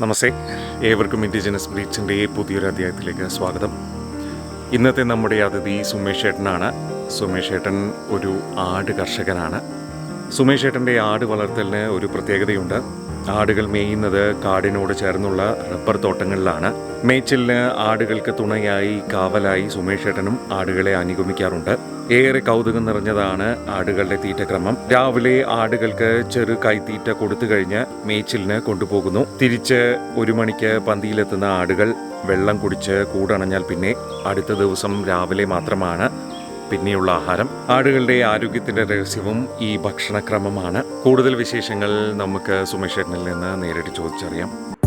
നമസ്തേ. ഏവർക്കും ഇൻഡിജിനസ് ബ്രീച്ചിന്റെ പുതിയൊരു അധ്യായത്തിലേക്ക് സ്വാഗതം. ഇന്നത്തെ നമ്മുടെ അതിഥി സുമേഷ് ഏട്ടനാണ് സുമേഷ് ഏട്ടൻ ഒരു ആട് കർഷകനാണ്. സുമേഷ് ഏട്ടന്റെ ആട് വളർത്തലിന് ഒരു പ്രത്യേകതയുണ്ട്. ആടുകൾ മേയുന്നത് കാടിനോട് ചേർന്നുള്ള റബ്ബർ തോട്ടങ്ങളിലാണ്. മേച്ചിലിന് ആടുകൾക്ക് തുണയായി കാവലായി സുമേഷ് ഏട്ടനും ആടുകളെ അനുഗമിക്കാറുണ്ട്. ഏറെ കൗതുകം നിറഞ്ഞതാണ് ആടുകളുടെ തീറ്റക്രമം. രാവിലെ ആടുകൾക്ക് ചെറു കൈത്തീറ്റ കൊടുത്തു കഴിഞ്ഞ് മേച്ചിലിന് കൊണ്ടുപോകുന്നു. തിരിച്ച് ഒരു മണിക്ക് പന്തിയിലെത്തുന്ന ആടുകൾ വെള്ളം കുടിച്ച് കൂടണഞ്ഞാൽ പിന്നെ അടുത്ത ദിവസം രാവിലെ മാത്രമാണ് പിന്നെയുള്ള ആഹാരം. ആടുകളുടെ ആരോഗ്യത്തിന്റെ രഹസ്യവും ഈ ഭക്ഷണക്രമമാണ്. കൂടുതൽ വിശേഷങ്ങൾ നമുക്ക് സുമേഷ് നിന്ന് നേരിട്ട് ചോദിച്ചറിയാം.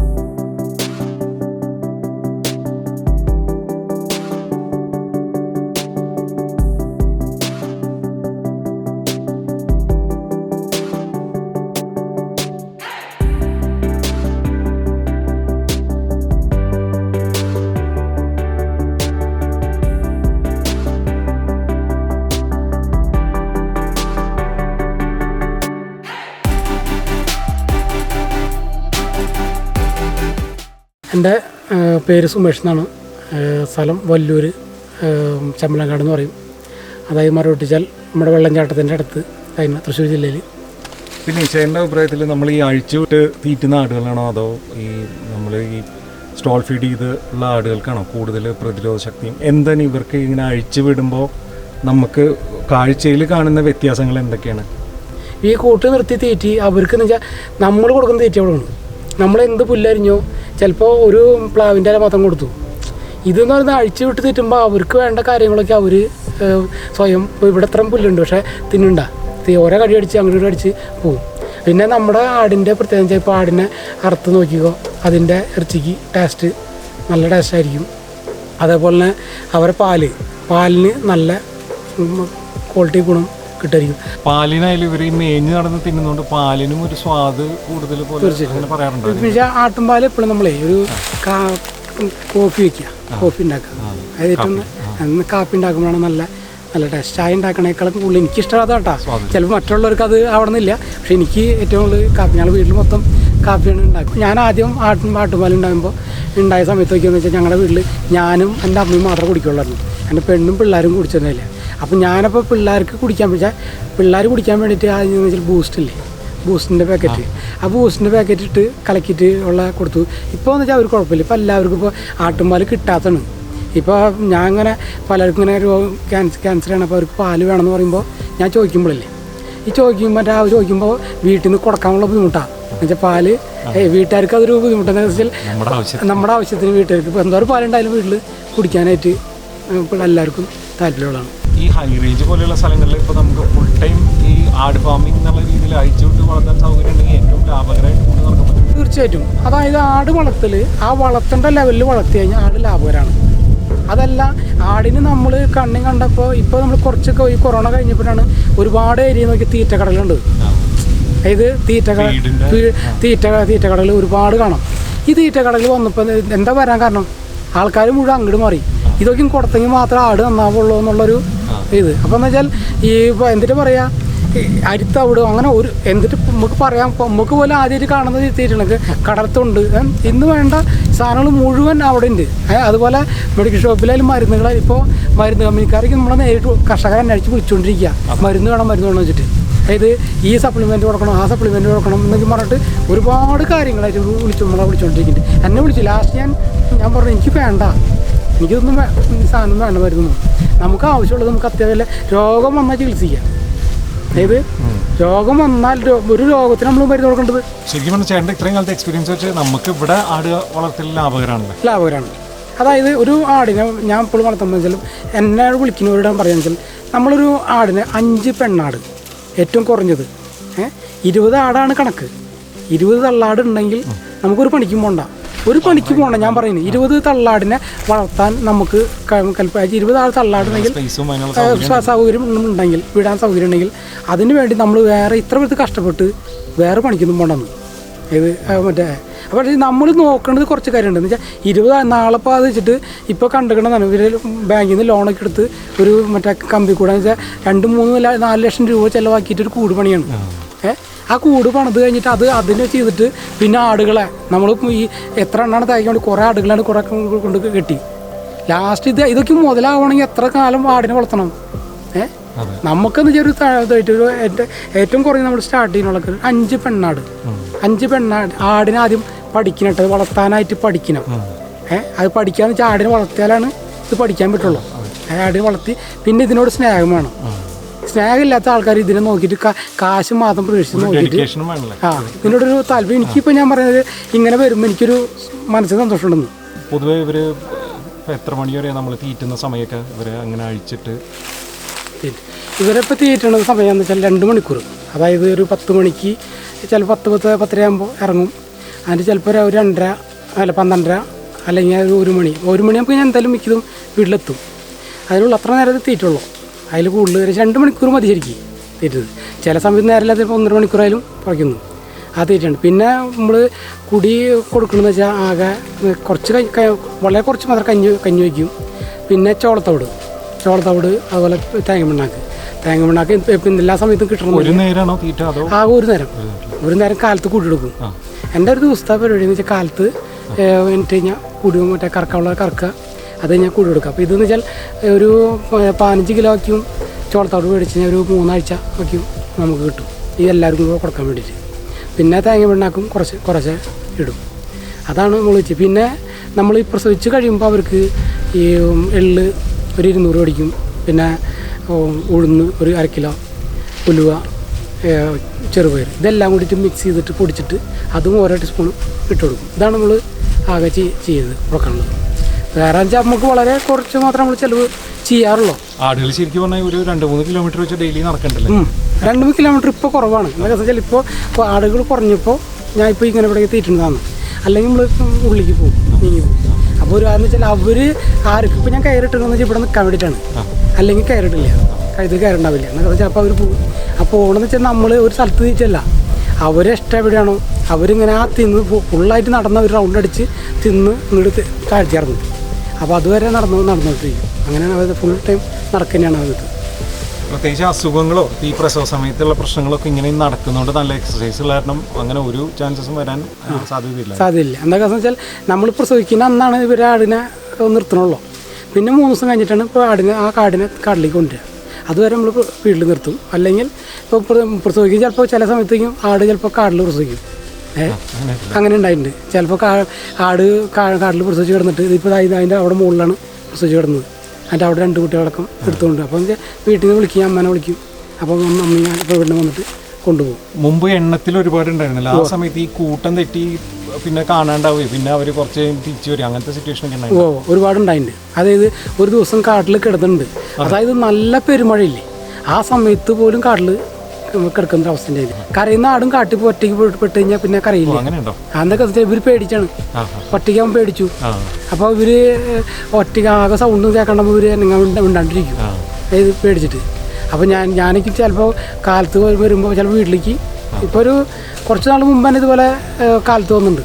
എന്റെ പേര് സുമേഷ് എന്നാണ്. സ്ഥലം വല്ലൂർ ചമ്മലങ്കാട് എന്ന് പറയും. അതായത് മരവട്ടിച്ചാൽ നമ്മുടെ വെള്ളംചാട്ടത്തിന്റെ അടുത്ത് കഴിഞ്ഞ തൃശ്ശൂർ ജില്ലയിൽ. പിന്നെ ചേട്ടന്റെ അഭിപ്രായത്തിൽ നമ്മൾ ഈ അഴിച്ചു വിട്ട് തീറ്റുന്ന ആടുകളാണോ അതോ ഈ നമ്മൾ ഈ സ്റ്റോൾ ഫീഡ് ചെയ്ത് ഉള്ള ആടുകൾക്കാണോ കൂടുതൽ പ്രതിരോധ ശക്തിയും? എന്താണ് ഇവർക്ക് ഇങ്ങനെ അഴിച്ചു വിടുമ്പോൾ നമുക്ക് കാഴ്ചയിൽ കാണുന്ന വ്യത്യാസങ്ങൾ എന്തൊക്കെയാണ്? ഈ കൂട്ട് നിർത്തി തീറ്റി അവർക്ക് എന്ന് വെച്ചാൽ നമ്മൾ കൊടുക്കുന്ന തീറ്റ അവിടെ ഉണ്ട്. നമ്മൾ എന്ത് പുല്ലരിഞ്ഞോ ചിലപ്പോൾ ഒരു പ്ലാവിന്റെ മാത്രം കൊടുത്തു. ഇതെന്ന് പറയുന്നത് അഴിച്ചു വിട്ട് തീറ്റുമ്പോൾ അവർക്ക് വേണ്ട കാര്യങ്ങളൊക്കെ അവർ സ്വയം ഇവിടെ ഇത്രയും പുല്ലുണ്ട് പക്ഷേ തിന്നണ്ട. ഓരോ കടി അടിച്ച് അങ്ങോട്ട് അടിച്ച് പോവും. പിന്നെ നമ്മുടെ ആടിന്റെ പ്രത്യേകം ഇപ്പോൾ ആടിനെ അറുത്ത് നോക്കിക്കോ അതിന്റെ ഇറച്ചിക്ക് ടേസ്റ്റ് നല്ല ടേസ്റ്റ് ആയിരിക്കും. അതേപോലെ തന്നെ അവരെ പാൽ പാലിന് നല്ല ക്വാളിറ്റി ഗുണം. കിട്ടുമായിരിക്കും പാലിനായാലും ഇവർ ഈ മേഞ്ഞ് നടന്ന് തിന്നുന്നതുകൊണ്ട് പാലിനും ഒരു സ്വാദ് കൂടുതൽ പോലെ അങ്ങനെ പറയാറുണ്ട്? എന്ന് വെച്ചാൽ ആട്ടുംപാൽ എപ്പോഴും നമ്മളെ ഒരു കോഫി വെക്കുക. കോഫി ഉണ്ടാക്കുക. അത് ഏറ്റവും കാപ്പി. ഉണ്ടാക്കുമ്പോഴാണ് നല്ല നല്ല ടേസ്റ്റ് ചായ ഉണ്ടാക്കണേക്കാളും കൂടുതൽ എനിക്ക് ഇഷ്ടമാകാത്ത കേട്ടോ ചിലപ്പോൾ മറ്റുള്ളവർക്ക് അത് അവിടെ നിന്നില്ല പക്ഷെ എനിക്ക് ഏറ്റവും കൂടുതൽ കാപ്പി ഞങ്ങൾ വീട്ടിൽ മൊത്തം കാപ്പിയാണ് ഉണ്ടാക്കും ഞാൻ ആദ്യം ആട്ടും ആട്ടുപാൽ ഉണ്ടാകുമ്പോൾ ഉണ്ടായ സമയത്ത് നോക്കിയെന്ന് വെച്ചാൽ ഞങ്ങളുടെ വീട്ടിൽ ഞാനും എന്റെ അമ്മയും മാത്രമേ കുടിക്കുള്ളായിരുന്നു. എന്റെ പെണ്ണും പിള്ളേരും കുടിച്ചിരുന്നില്ല അപ്പം ഞാനപ്പോൾ പിള്ളേർക്ക് കുടിക്കാൻ വെച്ചാൽ പിള്ളേർ കുടിക്കാൻ വേണ്ടിയിട്ട് ആദ്യം വെച്ചാൽ ബൂസ്റ്റില്ലേ ബൂസ്റ്റിന്റെ പാക്കറ്റ് ആ. ബൂസ്റ്റിന്റെ പാക്കറ്റ് ഇട്ട് കലക്കിയിട്ട് ഉള്ള കൊടുത്തു. ഇപ്പോൾ എന്ന് വെച്ചാൽ അവർ കുഴപ്പമില്ല. ഇപ്പോൾ എല്ലാവർക്കും ഇപ്പോൾ ആട്ടുംപാൽ കിട്ടാത്തതാണ്. ഇപ്പോൾ ഞാൻ ഇങ്ങനെ പലർക്കും ഇങ്ങനെ രോഗം ക്യാൻസർ ക്യാൻസറാണ് അപ്പോൾ അവർക്ക് പാൽ വേണമെന്ന് പറയുമ്പോൾ ഞാൻ ചോദിക്കുമ്പോഴല്ലേ ഈ ചോദിക്കുമ്പോൾ അവർ ചോദിക്കുമ്പോൾ വീട്ടിൽ നിന്ന് കൊടുക്കാനുള്ള ബുദ്ധിമുട്ടാണ് എന്നുവെച്ചാൽ പാൽ വീട്ടുകാർക്ക് അതൊരു ബുദ്ധിമുട്ടെന്ന് വെച്ചാൽ നമ്മുടെ ആവശ്യത്തിന്. വീട്ടുകാർക്ക്. ഇപ്പോൾ എന്തോ പാലുണ്ടായാലും വീട്ടിൽ കുടിക്കാനായിട്ട് ഇപ്പോൾ എല്ലാവർക്കും താല്പര്യമുള്ളതാണ്. ഈ ഹൈ റേഞ്ച് പോലെയുള്ള സ്ഥലങ്ങളിൽ ഇപ്പോൾ നമുക്ക് ഫുൾ ടൈം ഈ ആട് ഫാമിംഗ് എന്നുള്ള രീതിയിൽ അഴിച്ചു വിട്ട് വളർത്താൻ സൗകര്യം ഉണ്ടെങ്കിൽ ഏറ്റവും ലാഭകരമായിട്ട് കൊണ്ട് നടക്കാൻ പറ്റും. തീർച്ചയായിട്ടും. അതായത് ആട് വളർത്തൽ ആ വളർത്തേണ്ട ലെവലിൽ വളർത്തി കഴിഞ്ഞാൽ ആട് ലാഭകരമാണ് അതല്ല ആടിന് നമ്മൾ കണ്ണും കണ്ടപ്പോൾ ഇപ്പോൾ നമ്മൾ കുറച്ചൊക്കെ ഈ കൊറോണ കഴിഞ്ഞപ്പോഴാണ് ഒരുപാട് ഏരിയ നോക്കി തീറ്റ കടലുണ്ട് അതായത് തീറ്റ കട ഫീഡിന്റെ- തീറ്റ തീറ്റ കടൽ ഒരുപാട് കാണാം. ഈ തീറ്റ കടൽ വന്നപ്പോൾ എന്താ വരാൻ കാരണം? ആൾക്കാർ മുഴുവൻ അങ്ങോട്ട് മാറി. ഇതൊക്കെ കൊടുത്തെങ്കിൽ മാത്രമേ ആട് നന്നാവുള്ളൂ എന്നുള്ളൊരു ഇത് അപ്പോൾ എന്ന് വെച്ചാൽ ഈ ഇപ്പോൾ എന്തിട്ട് പറയാ? ഈ അരിത്തവിടും അങ്ങനെ ഒരു എന്തിട്ട് നമുക്ക് പറയാം. നമുക്ക് പോലും ആദ്യമായിട്ട് കാണുന്നത് കടത്തുണ്ട് ഏ, ഇന്ന് വേണ്ട സാധനങ്ങൾ മുഴുവൻ അവിടെ ഉണ്ട് അതുപോലെ മെഡിക്കൽ ഷോപ്പിലായാലും മരുന്നുകൾ ഇപ്പോൾ മരുന്ന് കമ്പനിക്കാർക്ക് നമ്മളെ നേരിട്ട് കർഷകരെ അടിച്ച് വിളിച്ചുകൊണ്ടിരിക്കുക മരുന്ന് വേണം മരുന്ന് വേണം വെച്ചിട്ട്. അതായത് ഈ സപ്ലിമെന്റ് കൊടുക്കണം ആ സപ്ലിമെന്റ് കൊടുക്കണം എന്നൊക്കെ പറഞ്ഞിട്ട് ഒരുപാട് കാര്യങ്ങളായിട്ട് വിളിച്ചു നമ്മളെ വിളിച്ചുകൊണ്ടിരിക്കുന്നുണ്ട് എന്നെ വിളിച്ചു ലാസ്റ്റ് ഞാൻ ഞാൻ പറഞ്ഞു എനിക്ക് വേണ്ട. എനിക്കിതൊന്നും സാധനം വേണ്ട മരുന്നൊന്നും. നമുക്ക് ആവശ്യമുള്ളത് നമുക്ക് അത്യാവശ്യം രോഗം വന്നാൽ ചികിത്സിക്കാം. അതായത് രോഗം വന്നാൽ ഒരു രോഗത്തിന് നമ്മൾ മരുന്ന് കൊടുക്കേണ്ടത് ശരിക്കും പറഞ്ഞാൽ ചേട്ടന്റെ ഇത്രയും കാലത്തെ എക്സ്പീരിയൻസ് വെച്ച് നമുക്ക് ഇവിടെ ആട് വളർത്തൽ ലാഭകരമാണ് ലാഭകരമാണ് അതായത് ഒരു ആടിനെ ഞാൻ ഇപ്പോൾ വളർത്തുമ്പോൾ വെച്ചാലും എന്നെ വിളിക്കുന്നവരോട് പറയുന്നത് വെച്ചാൽ നമ്മളൊരു ആടിന് അഞ്ച് പെണ്ണാട് ഏറ്റവും കുറഞ്ഞത്. ഇരുപത് ആടാണ് കണക്ക്. ഇരുപത് തള്ളാട് ഉണ്ടെങ്കിൽ നമുക്കൊരു പണിക്കും പോണ്ട. ഒരു പണിക്ക് പോകണം ഞാൻ പറയുന്നത് ഇരുപത് തള്ളാടിനെ വളർത്താൻ നമുക്ക് ക- കൽപ്പ ഇരുപത് ആൾ തള്ളാടുണ്ടെങ്കിൽ സൗകര്യം ഉണ്ടെങ്കിൽ വിടാൻ സൗകര്യം ഉണ്ടെങ്കിൽ അതിന് വേണ്ടി നമ്മൾ വേറെ ഇത്ര പേർക്ക് കഷ്ടപ്പെട്ട് വേറെ പണിക്കൊന്നും പോകണമെന്ന് ഇത് മറ്റേ അപ്പോൾ നമ്മൾ നോക്കേണ്ടത് കുറച്ച് കാര്യമുണ്ട്. എന്ന് വെച്ചാൽ ഇരുപത് നാളെ ഇപ്പോൾ അത് വെച്ചിട്ട് ഇപ്പോൾ കണ്ടുകിടന്നാണ് ഇവർ ബാങ്കിൽ നിന്ന് ലോണൊക്കെ എടുത്ത് ഒരു മറ്റേ കമ്പി കൂടാന്ന് വെച്ചാൽ രണ്ട് മൂന്ന് നാല് ലക്ഷം രൂപ ചിലവാക്കിയിട്ട് ഒരു കൂട് പണിയാണ്. ഏ ആ കൂട് പണിത് കഴിഞ്ഞിട്ട് അത് അതിനെ ചെയ്തിട്ട് പിന്നെ ആടുകളെ നമ്മൾ ഈ എത്ര എണ്ണാണ് തയ്ക്കാൻ കുറേ ആടുകളാണ് കുറേ കൊണ്ട് കെട്ടി. ലാസ്റ്റ് ഇത് ഇതൊക്കെ മുതലാവണമെങ്കിൽ എത്ര കാലം ആടിനെ വളർത്തണം? ഏ? നമുക്കെന്ന് ഒരു ഏറ്റവും കുറഞ്ഞ നമ്മൾ സ്റ്റാർട്ട് ചെയ്യുന്നുള്ള അഞ്ച് പെണ്ണാട്. അഞ്ച് പെണ്ണാട്. ആടിനെ ആദ്യം പഠിക്കണട്ട് വളർത്താനായിട്ട് പഠിക്കണം. ഏ? അത് പഠിക്കാന്ന് വെച്ചാൽ ആടിനെ വളർത്തിയാലാണ് ഇത് പഠിക്കാൻ പറ്റുള്ളൂ. ആടിനെ വളർത്തി പിന്നെ ഇതിനോട് സ്നേഹം വേണം. സ്നേഹമില്ലാത്ത ആൾക്കാർ ഇതിനെ നോക്കിയിട്ട് കാശ് മാത്രം പ്രതീക്ഷിച്ച് നോക്കിയിട്ട് ആ ഇതിനോടൊരു താല്പര്യം. എനിക്കിപ്പോൾ ഞാൻ പറയുന്നത് ഇങ്ങനെ വരുമ്പോൾ എനിക്കൊരു മനസ്സിന് സന്തോഷമുണ്ടെന്ന്. പൊതുവേ ഇവർ എത്ര മണി വരെ നമ്മൾ തീറ്റുന്ന സമയമൊക്കെ ഇവരെ അങ്ങനെ അഴിച്ചിട്ട്? ഇവരിപ്പോൾ തീറ്റണ സമയം എന്ന് വെച്ചാൽ രണ്ട് മണിക്കൂർ. അതായത് ഒരു പത്ത് മണിക്ക് ചിലപ്പോൾ പത്ത് പത്ത് പത്തരയാകുമ്പോൾ ഇറങ്ങും. അതിന് ചിലപ്പോൾ ഒരു രണ്ടര അല്ല പന്ത്രണ്ടര അല്ലെങ്കിൽ ഒരു ഒരു മണി. ഒരു മണിയാകുമ്പോൾ ഞാൻ എന്തായാലും മിക്കതും വീട്ടിലെത്തും. അതിനുള്ള അത്ര നേരത്തെ തീറ്റുള്ളൂ. അതിൽ കൂടുതൽ ഒരു രണ്ട് മണിക്കൂർ മതി ശരിക്കും തീറ്റത് ചില സമയത്ത് നേരമില്ലാതെ ഇപ്പോൾ ഒന്നര മണിക്കൂറായാലും കുറയ്ക്കുന്നു. ആ തീറ്റയുണ്ട് പിന്നെ നമ്മൾ കുടി കൊടുക്കണമെന്ന് വെച്ചാൽ ആകെ കുറച്ച് വളരെ കുറച്ച് മാത്രം കഞ്ഞി കഞ്ഞി വയ്ക്കും. പിന്നെ ചോളത്തോട് ചോളത്തോട് അതുപോലെ തേങ്ങ പിണ്ണാക്ക് തേങ്ങ പിണ്ണാക്ക് എല്ലാ സമയത്തും കിട്ടണം ഒരു നേരമാണോ തീറ്റ അതോ? ആ ഒരു നേരം. ഒരു നേരം. കാലത്ത് കൂടി എടുക്കും ആ. എന്റെ ഒരു ദിവസത്തെ പരിപാടി എന്ന് വെച്ചാൽ കാലത്ത് എന്നിട്ട് കഴിഞ്ഞാൽ കുടി മറ്റേ കറക്കാനുള്ള കറക്കുക അത് ഞാൻ കൂടി കൊടുക്കുക അപ്പോൾ ഇതെന്ന് വെച്ചാൽ ഒരു പതിനഞ്ച് കിലോ വയ്ക്കും ചോളത്തോട് മേടിച്ച് കഴിഞ്ഞാൽ ഒരു മൂന്നാഴ്ച വയ്ക്കും നമുക്ക് കിട്ടും. ഈ എല്ലാവർക്കും കൂടെ കൊടുക്കാൻ വേണ്ടിയിട്ട്. പിന്നെ തേങ്ങ പിണ്ണാക്കും കുറച്ച് കുറച്ച് ഇടും. അതാണ് നമ്മൾ വെച്ച്. പിന്നെ നമ്മൾ ഈ പ്രസവിച്ച് കഴിയുമ്പോൾ അവർക്ക് ഈ എള്ള് ഒരു ഇരുന്നൂറ് മേടിക്കും. പിന്നെ ഉഴുന്ന് ഒരു അര കിലോ ഉലുവ ചെറുപയർ ഇതെല്ലാം കൂടിയിട്ട് മിക്സ് ചെയ്തിട്ട് പൊടിച്ചിട്ട് അതും ഓരോ ടീസ്പൂൺ ഇട്ട് കൊടുക്കും. ഇതാണ് നമ്മൾ ആകെ ചെയ്ത് കൊടുക്കാനുള്ളത്. വേറെ വെച്ചാൽ നമുക്ക് വളരെ കുറച്ച് മാത്രം നമ്മൾ ചിലവ് ചെയ്യാറുള്ളൂ. ആടുകൾ ശരിക്കും പറഞ്ഞാൽ ഒരു രണ്ട് മൂന്ന് കിലോമീറ്റർ വെച്ച് ഡെയിലി നടക്കണ്ടല്ലേ. രണ്ട് മൂന്ന് കിലോമീറ്റർ ഇപ്പോൾ കുറവാണ്. എന്താ വെച്ചാൽ ഇപ്പോൾ ആടുകൾ കുറഞ്ഞപ്പോൾ ഞാൻ ഇപ്പോൾ ഇങ്ങനെ ഇവിടെ തീറ്റുന്നതാണ് അല്ലെങ്കിൽ നമ്മൾ ഉള്ളിലേക്ക് പോകും നീങ്ങി പോകും. അപ്പോൾ ഒരു കാരണം വെച്ചാൽ അവർ ആർക്ക് ഇപ്പോൾ ഞാൻ കയറിട്ടെന്ന് വെച്ചാൽ ഇവിടെ നിൽക്കാൻ വേണ്ടിയിട്ടാണ്. അല്ലെങ്കിൽ കയറിട്ടില്ല ഇത് കയറുണ്ടാവില്ല. എന്നൊക്കെ വെച്ചാൽ അപ്പോൾ അവർ പോകും. അപ്പോൾ ഓണമെന്ന് വെച്ചാൽ നമ്മൾ ഒരു സ്ഥലത്ത് തിരിച്ചല്ല അവരെ ഇഷ്ടം എവിടെയാണോ അവരിങ്ങനെ ആ തിന്ന് ഫുള്ളായിട്ട് നടന്ന ഒരു റൗണ്ട് അടിച്ച് തിന്ന് ഇങ്ങോട്ട് താഴ്ത്തിയിറങ്ങും അപ്പോൾ അതുവരെ നടന്നു നടന്നുകൊണ്ടിരിക്കും അങ്ങനെ അവർ ഫുൾ ടൈം നടക്കുന്നതാണ് അവർക്ക് പ്രത്യേകിച്ച് അസുഖങ്ങളോ ഈ പ്രസവ സമയത്തുള്ള പ്രശ്നങ്ങളൊക്കെ ഇങ്ങനെ നടക്കുന്നതുകൊണ്ട് നല്ല എക്സസൈസ് കാരണം അങ്ങനെ ഒരു ചാൻസസും വരാൻ സാധ്യതയില്ല. സാധ്യതയില്ല. എന്താ കാരണം വെച്ചാൽ നമ്മൾ പ്രസവിക്കുന്ന അന്നാണ് ഇവർ ആടിനെ നിർത്തണുള്ളൂ. പിന്നെ മൂന്ന് ദിവസം കഴിഞ്ഞിട്ടാണ് ഇപ്പോൾ ആടിനെ ആ കാടിനെ കാട്ടിലേക്ക് കൊണ്ടുവരിക. അതുവരെ നമ്മൾ വീട്ടിൽ നിർത്തും. അല്ലെങ്കിൽ ഇപ്പോൾ പ്രസവിക്കും ചിലപ്പോൾ ചില സമയത്തേക്കും ആട് ചിലപ്പോൾ കാടിൽ പ്രസവിക്കും. അങ്ങനെ അങ്ങനെ ഉണ്ടായിട്ടുണ്ട്. ചിലപ്പോൾ കാ ആട് കാട്ടിൽ പ്രസവിച്ച് കിടന്നിട്ട് ഇതിപ്പോൾ അതിന്റെ അവിടെ മുകളിലാണ് പ്രസവിച്ച് കിടന്നത്. അതിന്റെ അവിടെ രണ്ട് കുട്ടികളടക്കം എടുത്തുകൊണ്ട് അപ്പോൾ വീട്ടിൽ നിന്ന് വിളിക്കും അമ്മനെ വിളിക്കും. അപ്പോൾ അമ്മ ഇപ്പോൾ വീട്ടിൽ വന്നിട്ട് കൊണ്ടുപോകും. മുമ്പ് എണ്ണത്തിൽ ഒരുപാട് ഉണ്ടായിരുന്നല്ലോ. ആ സമയത്ത് ഈ കൂട്ടം തെറ്റി പിന്നെ കാണാണ്ടാവുകയും പിന്നെ അവർ കുറച്ച് തിരിച്ചു വരും അങ്ങനത്തെ സിറ്റുവേഷൻ ഒക്കെ ഓ ഓ ഒരുപാടുണ്ടായിട്ടുണ്ട് അതായത് ഒരു ദിവസം കാട്ടിൽ കിടന്നുണ്ട് അതായത് നല്ല പെരുമഴയില്ലേ? ആ സമയത്ത് പോലും കാട്ടിൽ കിടക്കുന്ന അവസ്ഥ കരയുന്ന ആടും കാട്ടിൽ പോയി ഒറ്റയ്ക്ക് പെട്ട് കഴിഞ്ഞാൽ പിന്നെ കരയില്ല? വെച്ചാൽ ഇവർ പേടിച്ചാണ്. ഒറ്റയ്ക്കാകുമ്പോൾ പേടിച്ചു. അപ്പൊ അപ്പോൾ ഇവർ ഒറ്റയ്ക്ക് ആകെ സൗണ്ട് കേൾക്കണ്ടപ്പോൾ ഇവർ ഉണ്ടാണ്ടിരിക്കും. ഇത് പേടിച്ചിട്ട്. അപ്പോൾ ഞാൻ ഞാനൊക്കെ ചിലപ്പോൾ കാലത്ത് വരുമ്പോ ചിലപ്പോൾ വീട്ടിലേക്ക് ഇപ്പോൾ ഒരു കുറച്ച് നാൾ മുമ്പ് തന്നെ ഇതുപോലെ കാലത്ത് വന്നിട്ടുണ്ട്.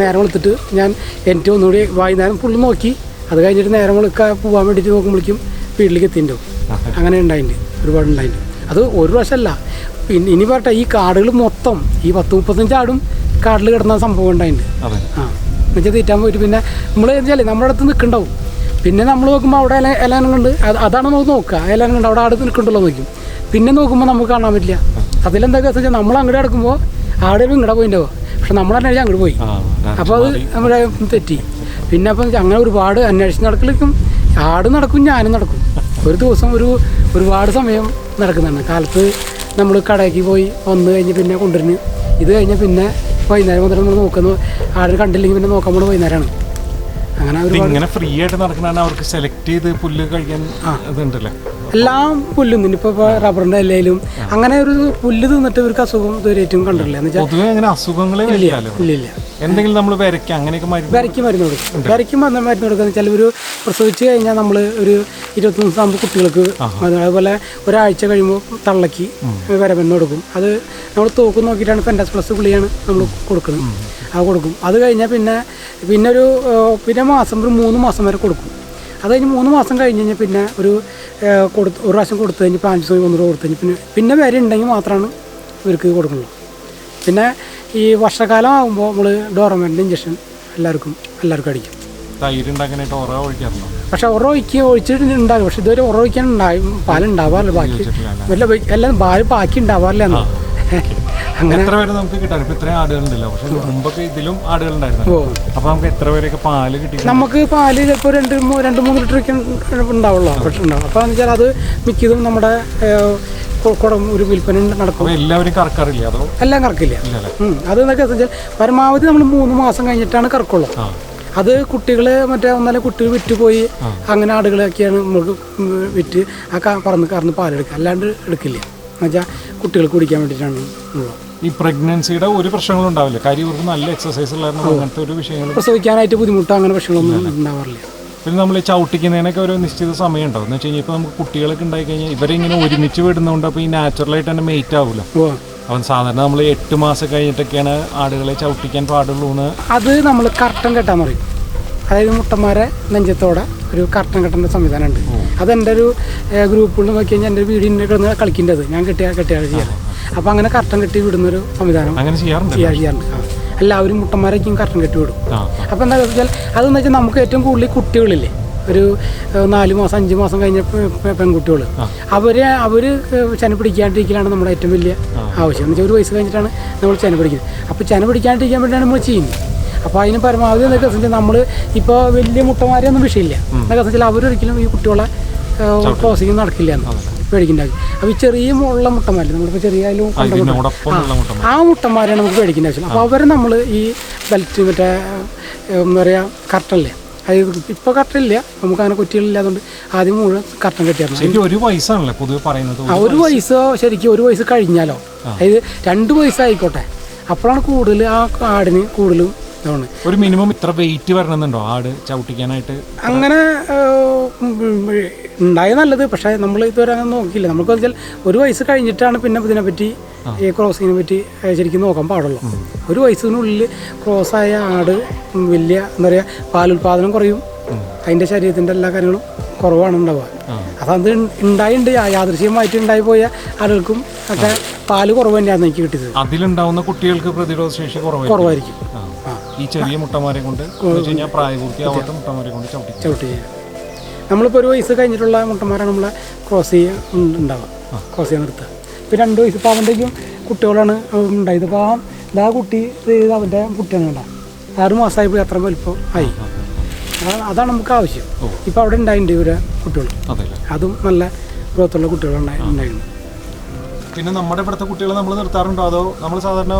നേരം വെളുത്തിട്ട് ഞാൻ എന്റെ ഒന്നുകൂടി വൈകുന്നേരം ഫുള്ള് നോക്കി. അത് കഴിഞ്ഞിട്ട് നേരം വെളുക്കാൻ പോകാൻ വേണ്ടിയിട്ട് നോക്കുമ്പോഴേക്കും വീട്ടിലേക്ക് എത്തിയിട്ടുണ്ടാവും അങ്ങനെ ഉണ്ടായിട്ടുണ്ട് ഒരുപാട് ഉണ്ടായിട്ടുണ്ട് അത് ഒരു പ്രാവശ്യമല്ല പിന്നെ ഇനി പറട്ടെ ഈ കാടുകൾ മൊത്തം ഈ പത്ത് മുപ്പത്തഞ്ച് ആടും കാട്ടിൽ കിടന്ന സംഭവം ഉണ്ടായിട്ടുണ്ട്. ആ. എന്നുവെച്ചാൽ തീറ്റാൻ പോയിട്ട് പിന്നെ നമ്മൾ വെച്ചാൽ നമ്മുടെ അടുത്ത് നിൽക്കണ്ടാവും. പിന്നെ നമ്മൾ നോക്കുമ്പോൾ അവിടെ ഇല ഇലാനം കൊണ്ട് അത് അതാണ് നമുക്ക് നോക്കുക. ഇലാനം കൊണ്ട് അവിടെ അടുത്ത് നിൽക്കണ്ടല്ലോ നോക്കും പിന്നെ നോക്കുമ്പോൾ നമുക്ക് കാണാൻ പറ്റില്ല. അതിലെന്താ കേസ് വെച്ചാൽ നമ്മൾ അങ്ങോട്ട് കിടക്കുമ്പോൾ ആടെ ഇങ്ങടെ പോയിണ്ടാവും? പക്ഷെ നമ്മൾ അന്വേഷിച്ച് അങ്ങോട്ട് പോയി. അപ്പോൾ അത് നമ്മുടെ തെറ്റി. പിന്നെ അപ്പം അങ്ങനെ ഒരുപാട് അന്വേഷിച്ച് നടക്കലേക്കും ആട് നടക്കും ഞാനും നടക്കും. ഒരു ദിവസം ഒരു ഒരുപാട് സമയം നടക്കുന്നതാണ് കാലത്ത് നമ്മൾ കടയ്ക്ക് പോയി വന്ന് കഴിഞ്ഞ് പിന്നെ കൊണ്ടുവരുന്നു. ഇത് കഴിഞ്ഞ് പിന്നെ വൈകുന്നേരം മുതൽ നമ്മൾ നോക്കുന്നു. ആരും കണ്ടില്ലെങ്കിൽ പിന്നെ നോക്കാൻ പോണത് വൈകുന്നേരമാണ് അങ്ങനെ ഇങ്ങനെ ഫ്രീ ആയിട്ട് നടക്കുന്നതാണ് അവർക്ക് സെലക്ട് ചെയ്ത് പുല്ല് കഴിക്കാൻ ഇതുണ്ടല്ലേ? എല്ലാം പുല്ലും ഇനിയിപ്പോ റബ്ബറിന്റെ ഇലയിലും അങ്ങനെ ഒരു പുല്ല് തിന്നിട്ട് ഇവർക്ക് അസുഖം ഏറ്റവും കണ്ടിട്ടില്ല. എന്ന് വെച്ചാൽ പൊതുവെ അങ്ങനെ അസുഖങ്ങളെ ഇല്ല ഇല്ല എന്തെങ്കിലും നമ്മൾ അങ്ങനെയൊക്കെ മരുന്ന് കൊടുക്കും. വിരയ്ക്ക് മരുന്ന് മരുന്ന് കൊടുക്കുക വെച്ചാൽ ഒരു പ്രസവിച്ച് കഴിഞ്ഞാൽ നമ്മൾ ഒരു ഇരുപത്തൊന്ന് ദിവസം കുട്ടികൾക്ക് അത് അതുപോലെ ഒരാഴ്ച കഴിയുമ്പോൾ തള്ളക്കി വരമെന്ന് കൊടുക്കും. അത് നമ്മൾ തൂക്കം നോക്കിയിട്ടാണ് ഫെൻഡസ് പ്ലസ് ഗുളിയാണ് നമ്മൾ കൊടുക്കുന്നത്. അത് കൊടുക്കും. അത് കഴിഞ്ഞാൽ പിന്നെ പിന്നെ ഒരു പിന്നെ മാസം ഒരു മൂന്ന് മാസം വരെ കൊടുക്കും. അത് കഴിഞ്ഞ് മൂന്ന് മാസം കഴിഞ്ഞ് കഴിഞ്ഞാൽ പിന്നെ ഒരു കൊടുത്ത് ഒരു പ്രാവശ്യം കൊടുത്തു കഴിഞ്ഞ് ഇപ്പോൾ അഞ്ച് ഒന്നൂറ് കൊടുത്തു കഴിഞ്ഞ് പിന്നെ പിന്നെ വേറെ ഉണ്ടെങ്കിൽ മാത്രമാണ് ഇവർക്ക് കൊടുക്കുള്ളൂ. പിന്നെ ഈ വർഷകാലം ആകുമ്പോൾ നമ്മൾ ഡോർമെന്റ് ഇഞ്ചക്ഷൻ എല്ലാവർക്കും എല്ലാവർക്കും അടിക്കും. തൈര് ഉറ ഓറ ഒഴിക്കാറുണ്ടോ? പക്ഷെ പക്ഷെ ഇതുവരെ ഒഴിക്കാൻ ഉണ്ടായി പാലുണ്ടാവാറില്ല. ബാക്കി എല്ലാം ബാക്കി ഉണ്ടാവാറില്ല എന്ന്. അങ്ങനെ എത്ര പേര് നമുക്ക് കിട്ടാൻ? ഇപ്പൊ ഇത്രയും ആടുകളുണ്ടല്ലോ പക്ഷെ മുമ്പൊക്കെ ഇതിലും ആടുകളുണ്ടായിരുന്നു അപ്പൊ നമുക്ക് എത്ര പേരൊക്കെ പാൽ കിട്ടി നമുക്ക് പാൽ ചിലപ്പോൾ രണ്ട് രണ്ട് മൂന്ന് ലിറ്റർ ഉണ്ടാവുള്ളൂ. പക്ഷെ ഉണ്ടാവും അപ്പോൾ എന്ന് വെച്ചാൽ അത് മിക്കതും നമ്മുടെ കുടം ഒരു വിൽപ്പന നടക്കും. അപ്പൊ എല്ലാവരും കറക്കാറില്ല? അതോ? എല്ലാം കറക്കില്ല. അത് എന്നൊക്കെ വെച്ചാൽ പരമാവധി നമ്മൾ മൂന്ന് മാസം കഴിഞ്ഞിട്ടാണ് കറക്കുള്ളൂ. അത് കുട്ടികളെ മറ്റേ ഒന്നാലും കുട്ടികൾ വിറ്റ് പോയി അങ്ങനെ ആടുകളൊക്കെയാണ് നമുക്ക് വിറ്റ് ആ പറന്ന് കറന്ന് പാലെടുക്കുക. അല്ലാണ്ട് എടുക്കില്ല. എന്നുവെച്ചാൽ കുട്ടികൾക്ക് കുടിക്കാൻ വേണ്ടിയിട്ടാണ് ഉള്ളത്. ഈ പ്രഗ്നൻസിയുടെ ഒരു പ്രശ്നങ്ങളും ഉണ്ടാവില്ല. കാര്യം ഇവർക്ക് നല്ല എക്സസൈസ് ഉള്ളായിരുന്നു അങ്ങനത്തെ ഒരു വിഷയങ്ങൾ പ്രസവിക്കാനായിട്ട് ബുദ്ധിമുട്ട് അങ്ങനെ പ്രശ്നങ്ങളൊന്നും ഉണ്ടാവാറില്ല. പിന്നെ നമ്മൾ ഈ ചവിട്ടിക്കുന്നതിനൊക്കെ ഒരു നിശ്ചിത സമയം ഉണ്ടാവും എന്ന് വെച്ച് കഴിഞ്ഞാൽ ഇപ്പോൾ നമുക്ക് കുട്ടികളൊക്കെ ഉണ്ടായി കഴിഞ്ഞാൽ ഇവരിങ്ങനെ ഒരുമിച്ച് വിടുന്നതുകൊണ്ട് അപ്പോൾ ഈ നാച്ചുറലായിട്ട് തന്നെ മെയ്റ്റ് ആവില്ല അപ്പം സാധാരണ നമ്മൾ എട്ട് മാസം കഴിഞ്ഞിട്ടൊക്കെയാണ് ആടുകളെ ചവിട്ടിക്കാൻ പാടുള്ളൂ എന്ന് അത് നമ്മൾ കർട്ടൻ കെട്ടാൻ പറയും അതായത് മുട്ടന്മാരെ നെഞ്ചത്തോടെ ഒരു കർട്ടൻ കെട്ടേണ്ട സംവിധാനമുണ്ട്. അതെന്റെ ഒരു ഗ്രൂപ്പിൽ നോക്കി കഴിഞ്ഞാൽ എന്റെ വീടിന്റെ കിടന്ന് കളിക്കേണ്ടത്. ഞാൻ കെട്ടിയാൽ കെട്ടിയാൽ ചെയ്യാറ്. അപ്പോൾ അങ്ങനെ കർട്ടൻ കെട്ടി വിടുന്നൊരു സംവിധാനം അങ്ങനെ ചെയ്യാറുണ്ട് ചെയ്യാറുണ്ട്. എല്ലാവരും മുട്ടന്മാരേക്കും കർട്ടൻ കെട്ടി വിടും. അപ്പോൾ എന്താ വെച്ചാൽ അതെന്ന് വെച്ചാൽ നമുക്ക് ഏറ്റവും കൂടുതൽ കുട്ടികളില്ലേ ഒരു നാല് മാസം അഞ്ച് മാസം കഴിഞ്ഞ പെൺകുട്ടികൾ അവരെ അവർ ചെന പിടിക്കാണ്ടിരിക്കലാണ് നമ്മുടെ ഏറ്റവും വലിയ ആവശ്യം. എന്ന് വെച്ചാൽ ഒരു വയസ്സ് കഴിഞ്ഞിട്ടാണ് നമ്മൾ ചെന പിടിക്കുന്നത്. അപ്പോൾ ചെന പിടിക്കാണ്ടിരിക്കാൻ വേണ്ടിയാണ് നമ്മൾ ചെയ്യുന്നത്. അപ്പോൾ അതിന് പരമാവധി എന്നൊക്കെ വെച്ചാൽ നമ്മൾ ഇപ്പോൾ വലിയ മുട്ടമാരെയൊന്നും വിഷയമില്ല എന്നൊക്കെ വെച്ചാൽ അവരൊരിക്കലും ഈ കുട്ടികളെ ക്രോസിങ് നടക്കില്ല എന്ന് പേടിക്കണ്ടാക്കി. അപ്പോൾ ഈ ചെറിയ ഉള്ള മുട്ടന്മാരില്ല നമ്മളിപ്പോൾ ചെറിയ ആ, മുട്ടന്മാരെയാണ് നമുക്ക് പേടിക്കേണ്ട ആവശ്യം അപ്പോൾ അവരെ നമ്മൾ ഈ ബെൽറ്റ് മറ്റേ എന്താ പറയുക കറക്റ്റല്ലേ അതായത് ഇപ്പോൾ കറക്റ്റില്ല നമുക്ക് അങ്ങനെ കുറ്റികളില്ലാത്തതുകൊണ്ട് ആദ്യം മുഴുവൻ കറക്റ്റം കെട്ടിയായിരുന്നു ഒരു വയസ്സാണല്ലേ പൊതുവെ പറയുന്നത്. ആ ഒരു വയസ്സോ ശരിക്കും ഒരു വയസ്സ് കഴിഞ്ഞാലോ. അതായത് രണ്ട് വയസ്സായിക്കോട്ടെ. അപ്പോഴാണ് കൂടുതൽ ആ ആടിന് കൂടുതലും ഇതാണ്. ഒരു മിനിമം ഇത്ര വെയിറ്റ് വരണമെന്നുണ്ടോ? ആട് ചവിട്ടിക്കാനായിട്ട്? അങ്ങനെ ഉണ്ടായ നല്ലത്. പക്ഷേ നമ്മൾ ഇതുവരെ അങ്ങനെ നോക്കിയില്ല. നമുക്ക് വെച്ചാൽ ഒരു വയസ്സ് കഴിഞ്ഞിട്ടാണ് പിന്നെ ഇതിനെപ്പറ്റി ഈ ക്രോസിങ്ങിനെ പറ്റി ശരിക്കും നോക്കാൻ പാടുള്ളൂ. ഒരു വയസ്സിനുള്ളിൽ ക്രോസായ ആട് വലിയ എന്താ പറയുക പാലുൽപാദനം കുറയും. അതിന്റെ ശരീരത്തിന്റെ എല്ലാ കാര്യങ്ങളും കുറവാണ് ഉണ്ടാവുക. അതത് ഉണ്ടായിട്ടുണ്ട് യാദൃശ്യമായിട്ട് ഉണ്ടായി പോയ ആളുകൾക്കും ഒക്കെ പാൽ കുറവ് തന്നെയാണ് എനിക്ക് കിട്ടിയത്. അതിലുണ്ടാവുന്ന കുട്ടികൾക്ക് പ്രതിരോധ ശേഷി കുറവായിരിക്കും. ഈ ചെറിയ മുട്ടമാരെ കൊണ്ട് കഴിഞ്ഞാൽ പ്രായപൂർത്തിയാവാത്ത മുട്ടന്മാരെ കൊണ്ട് ചവിട്ടി. ചവിട്ടി നമ്മളിപ്പോൾ ഒരു വയസ്സ് കഴിഞ്ഞിട്ടുള്ള മുട്ടമാരെ നമ്മൾ ക്രോസ് ചെയ്യുക ഉണ്ടാവുക ക്രോസ് ചെയ്യാൻ നിർത്തുക ഇപ്പോൾ രണ്ട് വയസ്സ് ഇപ്പോൾ അവന്റെയും കുട്ടികളാണ് ഉണ്ടായത്. അപ്പോൾ ആ ഇതാ കുട്ടി ഇത് അവന്റെ കുട്ടിയാണ് കണ്ട. ആറ് മാസമായപ്പോൾ അത്ര വലിപ്പം ആയി. അതാണ് നമുക്ക് ആവശ്യം. ഇപ്പോൾ അവിടെ ഉണ്ടായിട്ടുണ്ട് ഇവരെ കുട്ടികൾ അതും നല്ല ഗ്രോത്തുള്ള കുട്ടികളുണ്ടായി ഉണ്ടായിരുന്നു പിന്നെ നമ്മുടെ ഇവിടുത്തെ കുട്ടികളെ നമ്മൾ നിർത്താറുണ്ടോ? അതോ നമ്മൾ സാധാരണ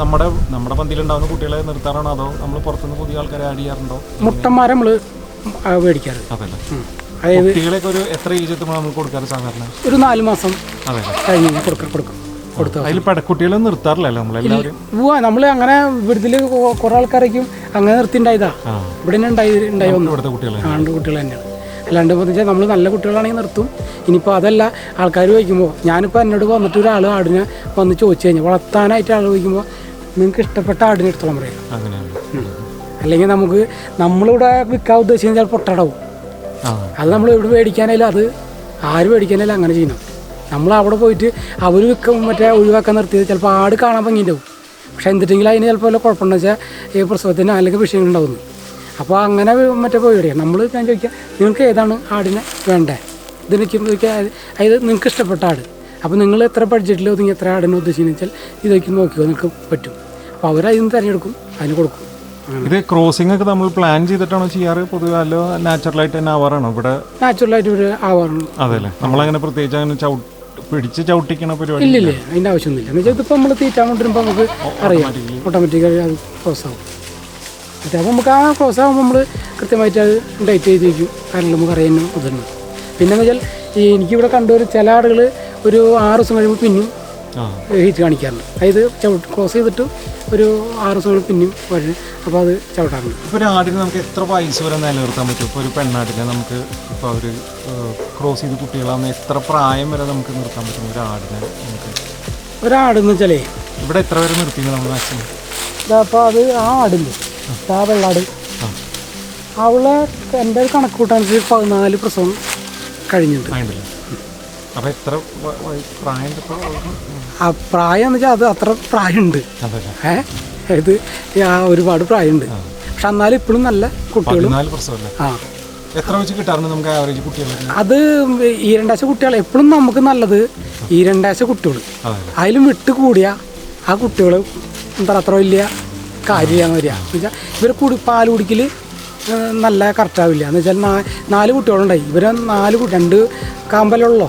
നമ്മുടെ നമ്മുടെ പന്തിയിലുണ്ടാവുന്ന കുട്ടികളെ നിർത്താറാണോ? അതോ നമ്മൾ പുറത്തുനിന്ന് പുതിയ ആൾക്കാരെ ആഡ് ചെയ്യാറുണ്ടോ? മുട്ടന്മാരെ നമ്മൾ മേടിക്കാറ്. അതല്ലേ. അതായത് കുട്ടികളെയൊക്കെ ഒരു എത്ര ഏജ് എത്തുമ്പോൾ നമ്മൾ കൊടുക്കാറ് സാധാരണ? ഒരു നാല് മാസം കഴിഞ്ഞ് കൊടുക്കാം കൊടുക്കും കൊടുത്തു അതിൽ പടക്കുട്ടികളെ നിർത്താറില്ലല്ലോ നമ്മളെല്ലാവരും പോവാ നമ്മൾ അങ്ങനെ വിടുതൽ കുറേ ആൾക്കാരേക്കും അങ്ങനെ നിർത്തിണ്ടായതാ. ഉണ്ടായതാ ഇവിടെ ഉണ്ടായി ഉണ്ടായി വന്നു. ഇവിടുത്തെ കുട്ടികളെ ആണ്ട് കുട്ടികൾ തന്നെയാണ്. അല്ലാണ്ട് ഇപ്പോൾ വെച്ചാൽ നമ്മൾ നല്ല കുട്ടികളാണെങ്കിൽ നിർത്തും. ഇനിയിപ്പോൾ അതല്ല ആൾക്കാർ ചോദിക്കുമ്പോൾ ഞാനിപ്പോൾ എന്നോട് വന്നിട്ട് ഒരാൾ ആടിനെ വന്ന് ചോദിച്ചു കഴിഞ്ഞാൽ വളർത്താനായിട്ട് ആൾ ചോദിക്കുമ്പോൾ നിങ്ങൾക്ക് ഇഷ്ടപ്പെട്ട ആടിനെ എടുത്തോളം പറയാം. അല്ലെങ്കിൽ നമുക്ക് നമ്മളിവിടെ വിൽക്കാൻ ഉദ്ദേശിക്കുന്നത് ചിലപ്പോൾ പൊട്ടടാവും അത് നമ്മൾ എവിടെ മേടിക്കാനായാലും അത് ആര് മേടിക്കാനായാലും അങ്ങനെ ചെയ്യണം. നമ്മൾ അവിടെ പോയിട്ട് അവർ വിൽക്കും മറ്റേ ഒഴിവാക്കാൻ നിർത്തിയത് ചിലപ്പോൾ ആട് കാണാൻ ഭംഗിയുണ്ടാവും. പക്ഷേ എന്തിട്ടെങ്കിലും അതിന് ചിലപ്പോൾ വല്ല കുഴപ്പമുണ്ടെന്ന് വെച്ചാൽ ഈ പ്രസവത്തിന് അല്ലെങ്കിൽ വിഷയങ്ങളുണ്ടാവുന്നു. അപ്പോൾ അങ്ങനെ മറ്റേ പോയി നമ്മൾ ഞാൻ ചോദിക്കുക നിങ്ങൾക്ക് ഏതാണ് ആടിനെ വേണ്ടേ? ഇതിനൊക്കെ അതായത് നിങ്ങൾക്ക് ഇഷ്ടപ്പെട്ട ആട്. അപ്പോൾ നിങ്ങൾ എത്ര ബഡ്ജറ്റിൽ ഒതുങ്ങി എത്ര ആടിനെ ഉദ്ദേശിക്കുന്നത് വെച്ചാൽ ഇതൊക്കെ നോക്കിയോ നിങ്ങൾക്ക് പറ്റും. അപ്പോൾ അവരതിന് തിരഞ്ഞെടുക്കും അതിന് കൊടുക്കും. ഇത് ക്രോസിംഗ് ഒക്കെ നമ്മൾ പ്ലാൻ ചെയ്തിട്ടാണോ ചെയ്യാറ്? പൊതുവെ അല്ലോ നാച്ചുറലായിട്ട് തന്നെ ആവാറാണോ? ഇവിടെ നാച്ചുറലായിട്ട് ഇവിടെ ആവാറുണ്ട് അതെല്ലേ? നമ്മളങ്ങനെ പ്രത്യേകിച്ച് അങ്ങനെ ചവിട്ട് പിടിച്ച് ചവിട്ടിക്കണ പരിപാടി ഇല്ലില്ല അതിന്റെ ആവശ്യമൊന്നുമില്ല. എന്ന് വെച്ചാൽ ഇതിപ്പോൾ നമ്മൾ തീറ്റാൻ കൊണ്ടിരുമ്പോൾ നമുക്ക് അറിയാം. ഓട്ടോമാറ്റിക്കായി അത് ക്രോസ് ആവും. അപ്പോൾ നമുക്ക് ആ ക്ലോസ് ആകുമ്പോൾ നമ്മൾ കൃത്യമായിട്ട് അത് ഡേറ്റ് ചെയ്ത് വയ്ക്കും കാരണം നമുക്ക് അറിയാൻ ഇതുണ്ട് പിന്നെ എന്ന് വെച്ചാൽ ഈ എനിക്കിവിടെ കണ്ടുവരും ചില ആടുകൾ ഒരു ആറ് ദിവസം കഴിയുമ്പോൾ പിന്നെയും ആ. ഹീറ്റ് കാണിക്കാറുണ്ട്. അതായത് ചവിട്ട് ക്ലോസ് ചെയ്തിട്ട് ഒരു ആറ് ദിവസം കഴിഞ്ഞ് പിന്നെയും വരും അപ്പോൾ അത് ചവിട്ടാറുണ്ട്. ഇപ്പോൾ ഒരു ആടിന് നമുക്ക് എത്ര വയസ്സ് വരെ നിലനിർത്താൻ പറ്റും? ഇപ്പോൾ ഒരു പെണ്ണാടിനെ നമുക്ക് ഇപ്പോൾ അവർ ക്രോസ് ചെയ്ത് കുട്ടികളാകുന്ന എത്ര പ്രായം വരെ നമുക്ക് നിർത്താൻ പറ്റും ഒരു ആടിനെ നമുക്ക്? ഒരാടെന്ന് വെച്ചാലേ ഇവിടെ എത്ര വരെ നിർത്തിയത് നമ്മൾ മാക്സിമം അപ്പോൾ അത് ആ ആടില്ലേ? ആ. വെള്ളാട് അവളെ എന്റെ ഒരു കണക്ക് കൂട്ടനുസരിച്ച് പതിനാല് പ്രസവം കഴിഞ്ഞിട്ടുണ്ട്. അപ്പോൾ എത്ര പ്രായം ആ പ്രായം എന്ന് വെച്ചാൽ അത് അത്ര പ്രായമുണ്ട്. ഏഹ് ഇത് ആ ഒരുപാട് പ്രായമുണ്ട്. പക്ഷെ എന്നാലും ഇപ്പോഴും നല്ല കുട്ടികളും. ആ. എത്ര വെച്ച് കിട്ടാറുണ്ട് നമുക്ക് ആവറേജ് അത് ഈ രണ്ടാഴ്ച കുട്ടികൾ എപ്പോഴും നമുക്ക് നല്ലത് ഈ രണ്ടാഴ്ച കുട്ടികൾ അതിലും വിട്ട് കൂടിയ ആ കുട്ടികൾ എന്താ അത്ര വലിയ കാര്യമാണെന്ന് വരിക എന്ന് വെച്ചാൽ ഇവർ കൂടി പാൽ കുടിക്കൽ നല്ല കറക്റ്റാവില്ല എന്ന് വെച്ചാൽ നാ നാല് കുട്ടികളുണ്ടായി. ഇവരെ നാല് രണ്ട് കാമ്പലുള്ളോ.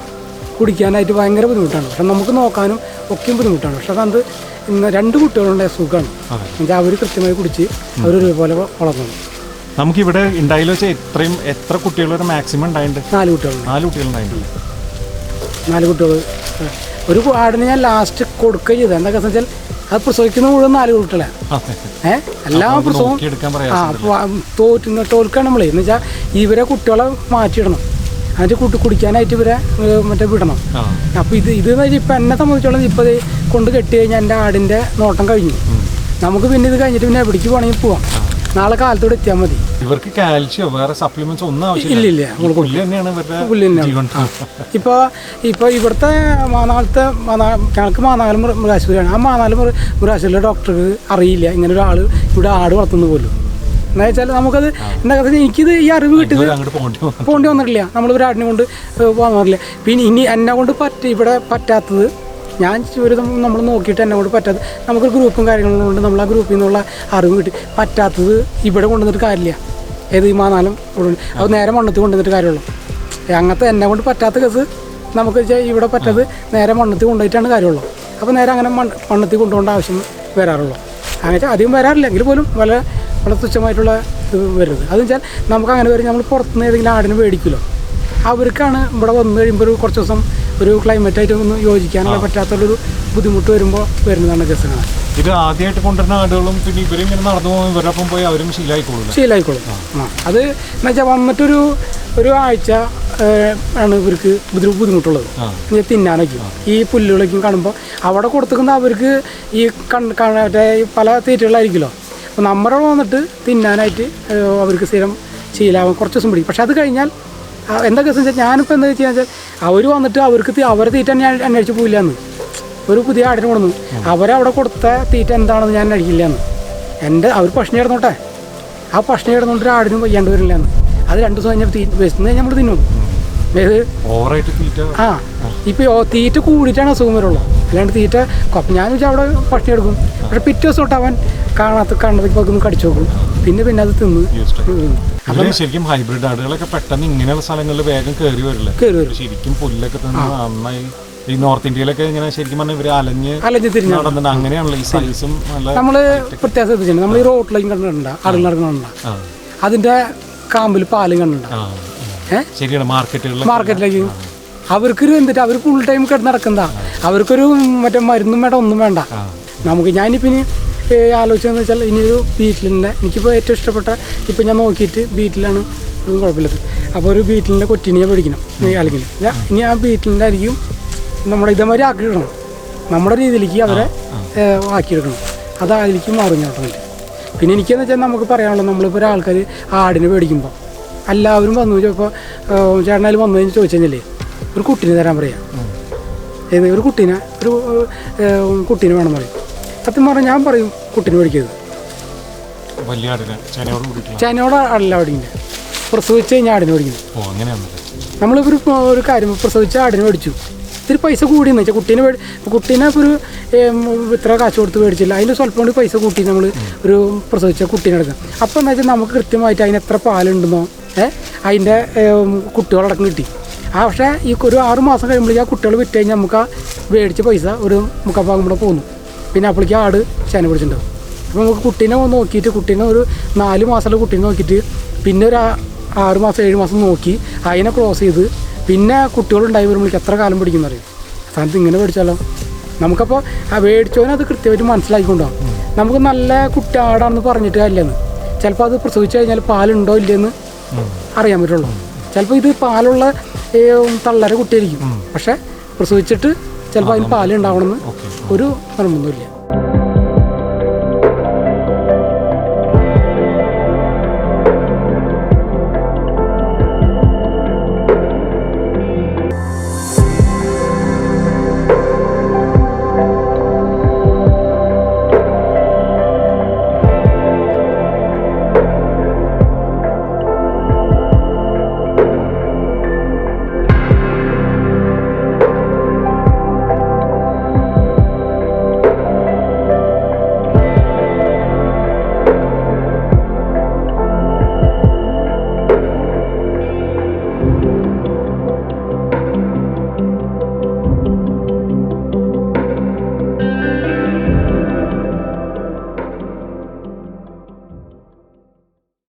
കുടിക്കാനായിട്ട് ഭയങ്കര ബുദ്ധിമുട്ടാണ്. പക്ഷെ നമുക്ക് നോക്കാനും ഒക്കെയും ബുദ്ധിമുട്ടാണ്. പക്ഷെ അത് ഇന്ന് രണ്ട് കുട്ടികളുണ്ടായ സുഖമാണ് എന്നുവെച്ചാൽ അവർ കൃത്യമായി കുടിച്ച് അവർ ഒരുപോലെ വളർന്നു. നമുക്കിവിടെ ഉണ്ടായില്ല വെച്ചാൽ എത്രയും എത്ര കുട്ടികൾ ഒരു മാക്സിമം ഉണ്ടായിട്ടുണ്ട് നാല് കുട്ടികൾ നാല് കുട്ടികൾ ഉണ്ടായിട്ടുണ്ട്. നാല് കുട്ടികൾ ഒരു ആടിന് ഞാൻ ലാസ്റ്റ് കൊടുക്കുക ചെയ്തത്. എന്താ വെച്ചാൽ അത് പ്രസവിക്കുന്ന മുഴുവൻ നാല് കുട്ടികളെ. ഏഹ് എല്ലാ പ്രസവവും ആ തോറ്റുന്ന തോൽക്കാണ് നമ്മളെ. എന്ന് വെച്ചാൽ ഇവരെ കുട്ടികളെ മാറ്റിയിടണം. അതിന്റെ കുട്ടി കുടിക്കാനായിട്ട് ഇവരെ മറ്റേ വിടണം. അപ്പൊ അപ്പോൾ ഇത് ഇത് ഇപ്പൊ ഇപ്പം എന്നെ സംബന്ധിച്ചോളം ഇപ്പോൾ കൊണ്ട് കെട്ടി കഴിഞ്ഞാൽ എന്റെ ആടിന്റെ നോട്ടം കഴിഞ്ഞു. നമുക്ക് പിന്നെ ഇത് കഴിഞ്ഞിട്ട് പിന്നെ എവിടേക്ക് വേണമെങ്കിൽ പോവാം. നാളെ കാലത്തോടെ എത്തിയാൽ മതി. ഇവർക്ക് കാൽഷ്യോ വേറെ സപ്ലിമെന്റ്സ് ഒന്നും ആവശ്യമില്ല. ഇല്ല ഇല്ല. ഇപ്പോൾ ഇപ്പോൾ ഇവിടുത്തെ മാനാളത്തെ ഞങ്ങൾക്ക് മാനാല് മൃഗാശുപത്രിയാണ് ആ മാനാല് മൃഗാശുപത്രിയിലെ ഡോക്ടർക്ക് അറിയില്ല. ഇങ്ങനെ ഒരാൾ ഇവിടെ ആട് വളർത്തുന്നു പോലും. എന്താ വെച്ചാൽ നമുക്കത് എന്താ കഥ എനിക്കിത് ഈ അറിവ് കിട്ടിയത് പോകേണ്ടി വന്നിട്ടില്ല. നമ്മൾ ഒരു ആടിനെ കൊണ്ട് വന്നിട്ടില്ല. പിന്നെ ഇനി എന്നെ കൊണ്ട് പറ്റ ഇവിടെ പറ്റാത്തത് ഞാൻ ചുരിതം നമ്മൾ നോക്കിയിട്ട് എന്നെ കൊണ്ട് പറ്റാത്ത നമുക്കൊരു ഗ്രൂപ്പും കാര്യങ്ങളും കൊണ്ട് നമ്മൾ ആ ഗ്രൂപ്പിൽ നിന്നുള്ള അറിവ് കിട്ടി. പറ്റാത്തത് ഇവിടെ കൊണ്ടുവന്നിട്ട് കാര്യമില്ല. ഏത് ഈ മാനാലും അത് നേരെ മണ്ണത്ത് കൊണ്ടുവന്നിട്ട് കാര്യമുള്ളൂ. അങ്ങനത്തെ എന്നെ കൊണ്ട് പറ്റാത്ത കേസ് നമുക്ക് ഇവിടെ പറ്റാത്തത് നേരെ മണ്ണത്തിൽ കൊണ്ടുപോയിട്ടാണ് കാര്യമുള്ളൂ. അപ്പോൾ നേരെ അങ്ങനെ മണ്ണ് മണ്ണത്തിൽ കൊണ്ടുപോകേണ്ട ആവശ്യം വരാറുള്ളൂ. അങ്ങനെ അധികം വരാറില്ല. എങ്കിൽ പോലും വളരെ വളരെ തുച്ഛമായിട്ടുള്ള ഇത് വരുന്നത് അതെന്ന് വെച്ചാൽ നമുക്ക് അങ്ങനെ വരും നമ്മൾ പുറത്തുനിന്ന് ഏതെങ്കിലും ആടിനെ മേടിക്കുമല്ലോ. അവർക്കാണ് ഇവിടെ വന്നു കഴിയുമ്പോൾ കുറച്ച് ദിവസം ഒരു ക്ലൈമറ്റായിട്ട് ഒന്ന് യോജിക്കാനുള്ള പറ്റാത്തൊരു ബുദ്ധിമുട്ട് വരുമ്പോൾ വരുന്നതാണ് ഗസന ഇത് ആദ്യമായിട്ട് കൊണ്ടുവരുന്ന ആടുകളും പിന്നെ ഇവരും ഇങ്ങനെ നടന്നു പോകുമ്പോൾ ഇവരൊപ്പം പോയി അവരും ശീലായിക്കോളും ശീലായിക്കോളും. ആ. അത് എന്ന് വെച്ചാൽ വന്നിട്ടൊരു ഒരു ആഴ്ച ആണ് ഇവർക്ക് ബുദ്ധി ബുദ്ധിമുട്ടുള്ളത്. തിന്നാനൊക്കെ. ഈ പുല്ലുകളൊക്കെ കാണുമ്പോൾ അവിടെ കൊടുത്തുക്കുന്ന അവർക്ക് ഈ കണ് കാണ- മറ്റേ ഈ പല തീറ്റകളായിരിക്കുമല്ലോ. അപ്പോൾ നമ്മുടെ വന്നിട്ട് തിന്നാനായിട്ട് അവർക്ക് സ്ഥിരം ശീലാവും കുറച്ച് ദിവസം പിടിക്കും. പക്ഷെ അത് കഴിഞ്ഞാൽ ആ, എന്താ കേസ് വെച്ചാൽ ഞാനിപ്പോൾ എന്താ വെച്ച് വെച്ചാൽ അവർ വന്നിട്ട് അവർക്ക് അവർ അവരെ തീറ്റ ഞാൻ അന്വേഷിച്ച് പോയില്ല എന്ന് ഒരു പുതിയ ആടിനെ കൊണ്ടു അവരവിടെ കൊടുത്ത തീറ്റ എന്താണെന്ന് ഞാൻ എന്ന് എന്റെ അവർ ഭക്ഷണം കിടന്നോട്ടെ. ആ ഭക്ഷണം കിടന്നോണ്ട് ഒരു ആടിനും വയ്യാണ്ട് വരില്ല എന്ന് അത് രണ്ട് ദിവസം കഴിഞ്ഞാൽ തീ കഴിഞ്ഞാൽ നമ്മൾ തിന്നും. ആ ഇപ്പൊ തീറ്റ കൂടിയിട്ടാണ് അസുഖം വരുള്ളൂ. അല്ലാണ്ട് തീറ്റ ഞാൻ വെച്ചാൽ അവിടെ ഭക്ഷണം എടുക്കും പക്ഷെ പിറ്റേ ദിവസം തൊട്ട് അവൻ കാണാത്ത കണ്ടതൊക്കെ ഒന്ന് കടിച്ചു നോക്കും. പിന്നെ പിന്നെ അത് തിന്ന്. ശരിക്കും ഹൈബ്രിഡ് ആടുകളൊക്കെ പെട്ടെന്ന് ഇങ്ങനെയുള്ള സ്ഥലങ്ങളിൽ വേഗം കയറി വരില്ല? ശരിക്കും പുല്ലൊക്കെ തന്നെ നന്നായി ഈ നോർത്ത് ഇന്ത്യയിലൊക്കെ ഇങ്ങനെ ശരിക്കും പറഞ്ഞാൽ ഇവർ അലഞ്ഞ് അലഞ്ഞ് തിരിഞ്ഞ് നടന്നിട്ട് അങ്ങനെയാണല്ലോ ഈ സൈസും നമ്മൾ പ്രത്യേകം ശ്രദ്ധിച്ചിട്ടുണ്ട്. നമ്മൾ ഈ റോട്ടിലേക്ക് കണ്ടിട്ടുണ്ട്? ആളുകൾ നടക്കുന്നുണ്ട് അതിന്റെ കാമ്പിൽ പാലും കണ്ടിട്ടുണ്ട്? ശരിയാണ് മാർക്കറ്റുകളിൽ മാർക്കറ്റിലേക്ക് അവർക്കൊരു എന്തിട്ട് അവർ ഫുൾ ടൈം കിടന്ന് നടക്കുന്നതാ അവർക്കൊരു മറ്റേ മരുന്നും വേണ്ട ഒന്നും വേണ്ട. നമുക്ക് ഞാനിപ്പിനി ആലോചിച്ചതെന്ന് വെച്ചാൽ ഇനിയൊരു ബീറ്റിലിന്റെ എനിക്കിപ്പോൾ ഏറ്റവും ഇഷ്ടപ്പെട്ട ഇപ്പം ഞാൻ നോക്കിയിട്ട് ബീറ്റിലാണ് ഒന്നും കുഴപ്പമില്ലത് അപ്പോൾ ഒരു ബീറ്റിലിന്റെ കൊറ്റിനെ പഠിക്കണം അല്ലെങ്കിൽ. ഇനി ആ ബീറ്റിലിന്റെ ആയിരിക്കും നമ്മുടെ ഇതേമാതിരി ആക്കിയിടണം നമ്മുടെ രീതിയിലേക്ക് അവരെ ആക്കിയെടുക്കണം. അതായിരിക്കും മാറും പറഞ്ഞിട്ട്. പിന്നെ എനിക്കെന്ന് വെച്ചാൽ നമുക്ക് പറയാനുള്ളത് നമ്മളിപ്പോൾ ഒരാൾക്കാർ ആടിനെ മേടിക്കുമ്പോൾ എല്ലാവരും വന്നു ചോദിച്ചപ്പോൾ ചേട്ടനായാലും വന്നു കഴിഞ്ഞ് ചോദിച്ചു കഴിഞ്ഞാലേ ഒരു കുട്ടീനെ തരാൻ പറയാം. ഏത് ഒരു കുട്ടീനെ ഒരു കുട്ടീനെ വേണം പറയും. സത്യം പറഞ്ഞാൽ ഞാൻ പറയും കുട്ടീനെ മേടിക്കരുത് വലിയ ആടിനെ. ചേനയോട് അല്ല പ്രസവിച്ച് കഴിഞ്ഞാൽ ആടിനെ മേടിക്കുന്നത് ഓ അങ്ങനെയാണല്ലേ നമ്മളിപ്പോൾ ഒരു ഒരു കാര്യം പ്രസവിച്ച് ആടിനെ മേടിച്ചു. ഇത്തിരി പൈസ കൂടിയെന്ന് വെച്ചാൽ കുട്ടീനെ മേടി കുട്ടീനെ ഇപ്പോൾ ഒരു ഏം, ഇത്ര കാശ് കൊടുത്ത് മേടിച്ചില്ല. അതിന് സ്വല്പം കൂടി പൈസ കൂട്ടി നമ്മൾ ഒരു പ്രസവിച്ച കുട്ടീനെ എടുക്കാം അപ്പോൾ എന്താ വെച്ചാൽ നമുക്ക് കൃത്യമായിട്ട് അതിന് എത്ര പാലുണ്ടെന്നോ ഏഹ് അതിന്റെ ഏം, കുട്ടികളടക്കം കിട്ടി. ആ പക്ഷേ ഈ ഒരു ആറ് മാസം കഴിയുമ്പോഴേക്കും ആ കുട്ടികൾ വിറ്റ് കഴിഞ്ഞാൽ നമുക്ക് ആ മേടിച്ച പൈസ ഒരു മുക്കാൽ ഭാഗം കൂടെ പോന്നു. പിന്നെ അപ്പോഴേക്ക് ആട് ചേന പിടിച്ചിട്ടുണ്ടാവും. അപ്പോൾ നമുക്ക് കുട്ടീനെ നോക്കിയിട്ട് കുട്ടീനെ ഒരു നാല് മാസമുള്ള കുട്ടീനെ നോക്കിയിട്ട് പിന്നെ ഒരു ആറ് മാസം ഏഴ് മാസം നോക്കി അതിനെ ക്രോസ് ചെയ്ത് പിന്നെ കുട്ടികളുണ്ടായി വരുമ്പോൾ എത്ര കാലം പിടിക്കുന്ന അറിയും? സ്ഥാനത്ത് ഇങ്ങനെ പഠിച്ചാലോ നമുക്കപ്പോൾ ആ മേടിച്ചവനെ അത് കൃത്യമായിട്ട് മനസ്സിലാക്കിക്കൊണ്ടാവും നമുക്ക് നല്ല കുട്ടി ആടാണെന്ന് പറഞ്ഞിട്ട് അല്ലെന്ന് ചിലപ്പോൾ അത് പ്രസവിച്ച് കഴിഞ്ഞാൽ പാലുണ്ടോ ഇല്ലയെന്ന് അറിയാൻ പറ്റുള്ളൂ. ചിലപ്പോൾ ഇത് പാലുള്ള തള്ളര കുട്ടിയായിരിക്കും. പക്ഷേ പ്രസവിച്ചിട്ട് ചിലപ്പോൾ അതിന് പാലുണ്ടാവണമെന്ന് ഒരു നിർബന്ധമില്ല